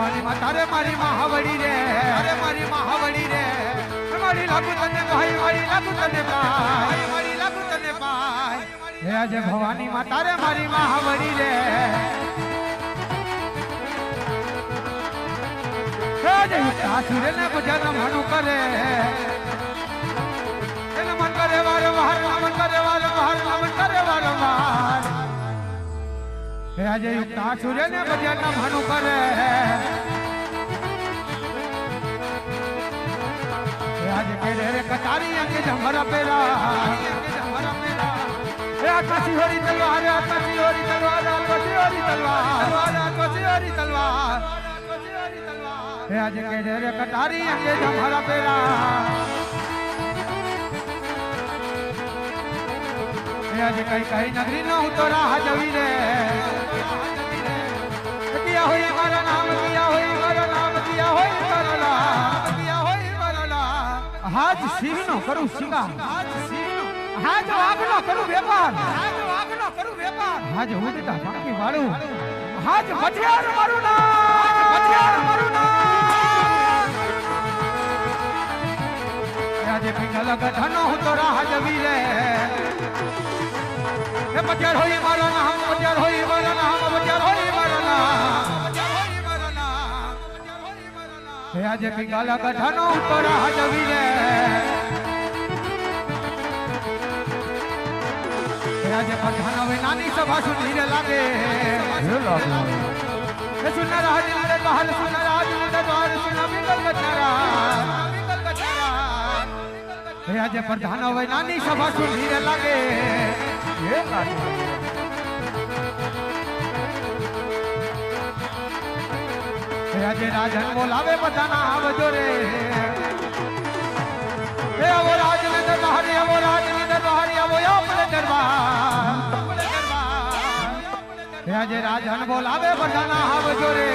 ભવાની માં તારે મારી મહાવડી રે. અરે મારી મહાવડી રે. મારી લાગુ તને ભાઈ મારી લાગુ તને ભાઈ. મારી લાગુ તને ભાઈ. હે આજે ભવાની માં તારે મારી મહાવડી રે. હે આજે સાસુર ને બજાર માનું કરે. એને મન કરે વારંવાર મન કરે વારંવાર મન કરે વારંવાર. હે આજે યુક્તા ને બજારના ભાનું કરે. આજે કે રે કટારી અંગે જમરા પેરા. હે આકાશી હોરી તલવાર આકાશી હોરી તલવાર આકાશી હોરી તલવાર. આકાશી હોરી તલવાર. હે આજે કે રે કટારી અંગે જમરા પેરા. હે આજે કઈ કઈ નગરી નો હું તો રાહ જવી રે. હાજ સિંહનો કરું શિકાર. હાજ સિંહનો હાજ વાઘનો કરું વેપાર. હાજ વાઘનો કરું વેપાર હાજ ઉડતા પાકી વાળું. હાજ મઠિયાર મારું નામ. મઠિયાર મારું નામ. રાજે પિંગલ ગઢનો હું તો રાહ જવી હે બજાર હોય મારો નામ બજાર હોય મારો નામ બજાર હોય મારો નામ. હે આજે પિંગાલા ગઢાનો ઉપર હાજવી રે. આજે પઠાણ હવે નાની સભા સુધી રે લાગે. સુનર હાજી રે બહાર સુનર હાજી રે બહાર સુનર પિંગલ ગઢારા હે આજે પ્રધાન હવે નાની સભા સુધી રે લાગે. હે લાગે. આજે રાજન બોલાવે બધાના આવજો રે હે આવો રાજ આજે રાજન બોલાવે બધાના આવજો રે